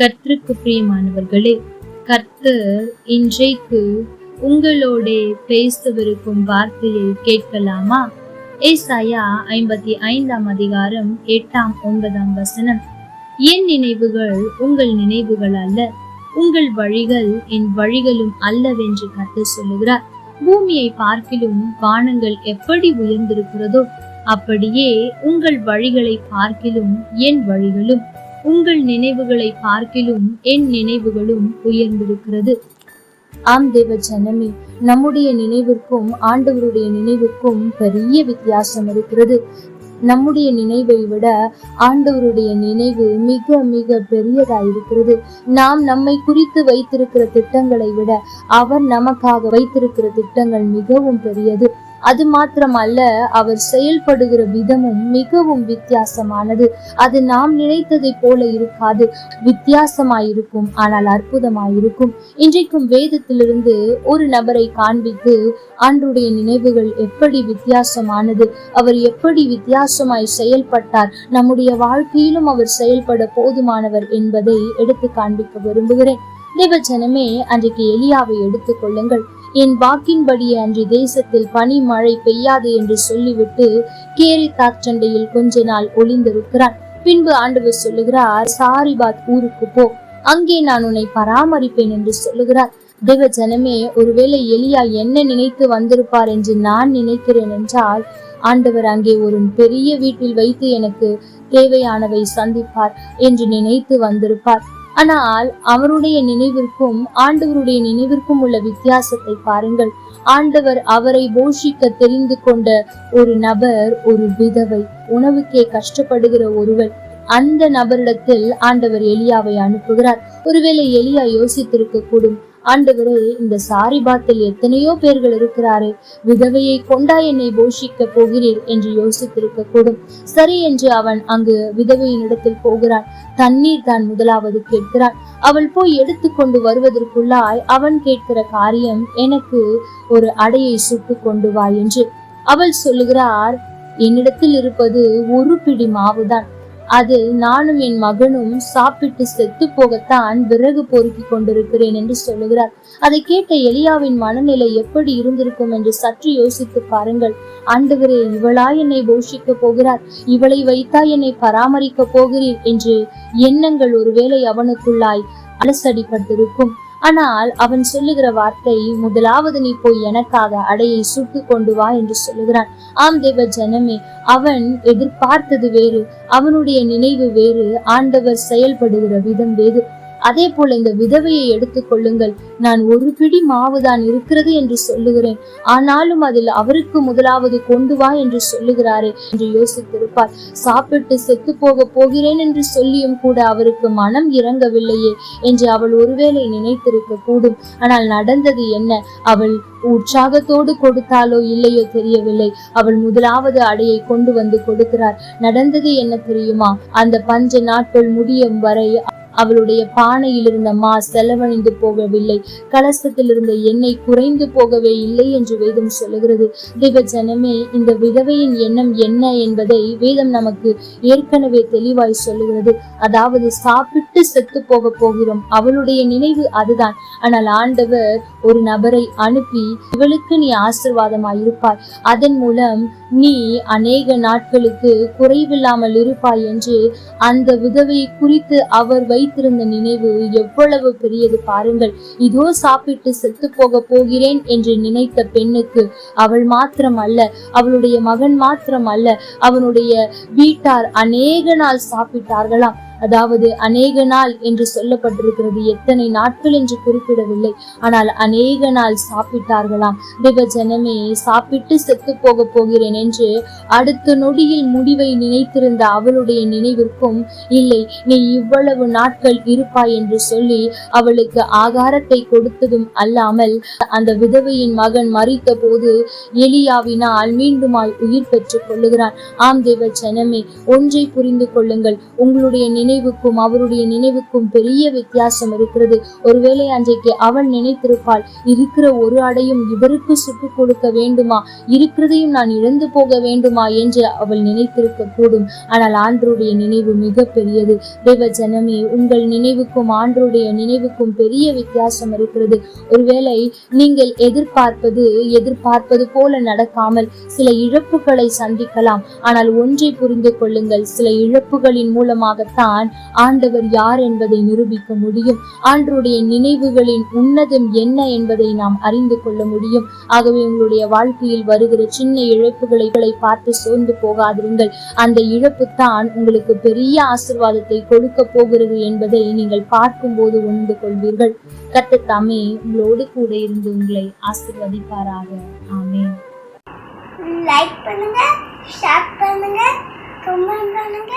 கர்த்தருக்கு பிரியமானவர்களே கர்த்தர் இன்றைக்கு உங்களோட பேசவிருக்கும் வார்த்தையை கேட்கலாமா? ஏசாயா ஐம்பத்தி ஐந்தாம் அதிகாரம் எட்டாம் ஒன்பதாம் வசனம். என் நினைவுகள் உங்கள் நினைவுகள் அல்ல உங்கள் வழிகள் என் வழிகளும் அல்லவென்று கர்த்தர் சொல்லுகிறார். பூமியை பார்க்கிலும் வானங்கள் எப்படி உயர்ந்திருக்கிறதோ அப்படியே உங்கள் வழிகளை பார்க்கிலும் என் வழிகளும். உங்கள் நினைவுகளை பார்க்கிலும் என் நினைவுகளும் உயர்ந்திருக்கிறது. ஆம் தேவ ஜனமே நம்முடைய நினைவிற்கும் ஆண்டவருடைய நினைவுக்கும் பெரிய வித்தியாசம் இருக்கிறது. நம்முடைய நினைவை விட ஆண்டவருடைய நினைவு மிக மிக பெரியதாயிருக்கிறது. நாம் நம்மை குறித்து வைத்திருக்கிற திட்டங்களை விட அவர் நமக்காக வைத்திருக்கிற திட்டங்கள் மிகவும் பெரியது. அது மாத்திரமல்ல அவர் செயல்படுகிற விதமும் மிகவும் வித்தியாசமானது. அது நாம் நினைத்ததை போல இருக்காது. வித்தியாசமாயிருக்கும் ஆனால் அற்புதமாயிருக்கும். இன்றைக்கும் வேதத்திலிருந்து ஒரு நபரை காண்பித்து அன்றுடைய நினைவுகள் எப்படி வித்தியாசமானது அவர் எப்படி வித்தியாசமாய் செயல்பட்டார் நம்முடைய வாழ்க்கையிலும் அவர் செயல்பட போதுமானவர் என்பதை எடுத்து காண்பிக்க விரும்புகிறேன். தேவஜனமே அன்றைக்கு எலியாவை எடுத்துக் கொள்ளுங்கள். என் வாக்கின்படி அன்று தேசத்தில் பனி மழை பெய்யாது என்று சொல்லிவிட்டு கேரி தாச்சண்டையில் கொஞ்ச நாள் ஒளிந்திருக்கிறான். பின்பு ஆண்டவர் சொல்லுகிறார் சாரிபாத் ஊருக்கு போ அங்கே நான் உன்னை பராமரிப்பேன் என்று சொல்லுகிறார். தேவ ஜனமே ஒருவேளை எலியா என்ன நினைத்து வந்திருப்பார் என்று நான் நினைக்கிறேன் என்றால் ஆண்டவர் அங்கே ஒரு பெரிய வீட்டில் வைத்து எனக்கு தேவையானவை சந்திப்பார் என்று நினைத்து வந்திருப்பார். ஆனால் அவருடைய நினைவிற்கும் ஆண்டவருடைய நினைவிற்கும் உள்ள வித்தியாசத்தை பாருங்கள். ஆண்டவர் அவரை போஷிக்க தெரிந்து கொண்ட ஒரு நபர் ஒரு விதவை உணவுக்கே கஷ்டப்படுகிற ஒருவர் அந்த நபரிடத்தில் ஆண்டவர் எலியாவை அனுப்புகிறார். ஒருவேளை எலியா யோசித்திருக்க கூடும் ஆண்டவரே இந்த சாரிபாத்தில் எத்தனையோ பேர்கள் இருக்கிறாரே விதவையை கொண்டா என்னை போஷிக்க போகிறீர் என்று யோசித்திருக்க கூடும் சரி என்று அவன் அங்கு விதவையின் இடத்தில் போகிறான். தண்ணீர் தான் முதலாவது கேட்கிறான். அவள் போய் எடுத்துக்கொண்டு வருவதற்குள்ளாய் அவன் கேட்கிற காரியம் எனக்கு ஒரு அடையை சுட்டு கொண்டு வா என்று. அவள் சொல்லுகிறார் என்னிடத்தில் இருப்பது ஒரு பிடி மாவுதான். அதில் நானும் என் மகனும் சாப்பிட்டு செத்து போகத்தான் விறகு பொறுக்கி கொண்டிருக்கிறேன் என்று சொல்லுகிறார். அதை கேட்ட எலியாவின் மனநிலை எப்படி இருந்திருக்கும் என்று சற்று யோசித்து பாருங்கள். ஆண்டவரே இவளா என்னை போஷிக்க போகிறார்? இவளை வைத்தா என்னை பராமரிக்க போகிறீர்? என்று எண்ணங்கள் ஒருவேளை அவனுக்குள்ளாய் அலசடிப்பட்டிருக்கும். ஆனால் அவன் சொல்லுகிற வார்த்தை முதலாவது நீ போய் எனக்காக அடையை சுட்டு கொண்டு வா என்று சொல்லுகிறான். ஆம் தேவ ஜனமே அவன் எதிர்பார்த்தது வேறு அவனுடைய நினைவு வேறு ஆண்டவர் செயல்படுகிற விதம் வேறு. அதே போல இந்த விதவையை எடுத்துக் கொள்ளுங்கள். நான் ஒரு பிடி மாவுதான் இருக்கிறது என்று சொல்லுகிறேன். ஆனாலும் அதில் அவருக்கு முதலாவது கொண்டு வா என்று சொல்லுகிறாரே என்று யோசித்திருப்பார். சாப்பிட்டு செத்து போக போகிறேன் என்று சொல்லியும் கூட அவருக்கு மனம் இறங்கவில்லையே என்று அவள் ஒருவேளை நினைத்திருக்க கூடும். ஆனால் நடந்தது என்ன? அவள் உற்சாகத்தோடு கொடுத்தாலோ இல்லையோ தெரியவில்லை. அவள் முதலாவது அடையை கொண்டு வந்து கொடுக்கிறார். நடந்தது என்ன தெரியுமா? அந்த பஞ்ச நாட்கள் முடியும் வரை அவளுடைய பானையில் இருந்த மா செலவழிந்து போகவில்லை. கலசத்தில் இருந்த எண்ணெய் குறைந்து போகவே இல்லை என்று வேதம் சொல்லுகிறது. தேவ ஜனமே இந்த விதவையின் எண்ணம் என்ன என்பதை வேதம் நமக்கு ஏற்கனவே தெளிவாய் சொல்லுகிறது. அதாவது சாப்பிட்டு செத்து போக போகிறோம். அவளுடைய நினைவு அதுதான். ஆனால் ஆண்டவர் ஒரு நபரை அனுப்பி இவளுக்கு நீ ஆசிர்வாதமாய் இருப்பாய் அதன் மூலம் நீ அநேக நாட்களுக்கு குறைவில்லாமல் இருப்பாய் என்று அந்த விதவை குறித்து அவர் வைத்திருந்த நினைவு எவ்வளவு பெரியது பாருங்கள். இதோ சாப்பிட்டு செத்து போக போகிறேன் என்று நினைத்த பெண்ணுக்கு அவள் மாத்திரம் அல்ல அவளுடைய மகன் மாத்திரம் அல்ல அவனுடைய வீட்டார் அநேக நாள் சாப்பிட்டார்களாம். அதாவது அநேக நாள் என்று சொல்லப்பட்டிருக்கிறது. எத்தனை நாட்கள் என்று குறிப்பிடவில்லை. ஆனால் அநேக நாள் சாப்பிட்டார்களாம். தேவ ஜனமே சாப்பிட்டு செத்து போக போகிறேன் என்று அடுத்த நொடியில் முடிவை நினைத்திருந்த அவளுடைய நினைவிற்கும் இல்லை நீ இவ்வளவு நாட்கள் இருப்பாய் என்று சொல்லி அவளுக்கு ஆகாரத்தை கொடுத்ததும் அல்லாமல் அந்த விதவையின் மகன் மறித்த போது எலியாவினால் மீண்டுமாய் உயிர் பெற்றுக் கொள்ளுகிறான். ஆம் தேவ ஜனமே ஒன்றை புரிந்து கொள்ளுங்கள். உங்களுடைய நினைவுக்கும் அவருடைய நினைவுக்கும் பெரிய வித்தியாசம் இருக்கிறது. ஒருவேளை அன்றைக்கு அவள் நினைத்திருப்பாள் இருக்கிற ஒரு அடையும் இவருக்கு சுட்டுக் கொடுக்க வேண்டுமா? இருக்கிறதையும் நான் இழந்து போக வேண்டுமா என்று அவள் நினைத்திருக்க கூடும். ஆனால் ஆண்டருடைய நினைவு மிக பெரியது. தேவ ஜனமே உங்கள் நினைவுக்கும் ஆண்டருடைய நினைவுக்கும் பெரிய வித்தியாசம் இருக்கிறது. ஒருவேளை நீங்கள் எதிர்பார்ப்பது எதிர்பார்ப்பது போல நடக்காமல் சில இழப்புகளை சந்திக்கலாம். ஆனால் ஒன்றை புரிந்து கொள்ளுங்கள் சில இழப்புகளின் மூலமாகத்தான் ஆண்டவர் யார் என்பதை நிரூபிக்க முடியும். ஆண்டருடைய நினைவுகளின் உன்னதம் என்ன என்பதை நாம் அறிந்து கொள்ள முடியும். ஆகவே உங்களுடைய வாழ்க்கையில் வருகிற சின்ன இழப்புகளை பார்த்து சோர்ந்து போகாதிருங்கள். அந்த இழப்பு தான் உங்களுக்கு பெரிய ஆசிர்வாதத்தை கொடுக்க போகிறது என்பதை நீங்கள் பார்க்கும்போது உணர்ந்து கொள்வீர்கள். கர்த்தர் உங்களோடு கூட இருந்து உங்களை ஆசிர்வதிப்பாராக. ஆமே லைக் பண்ணுங்க ஷேர் பண்ணுங்க கமெண்ட் பண்ணுங்க.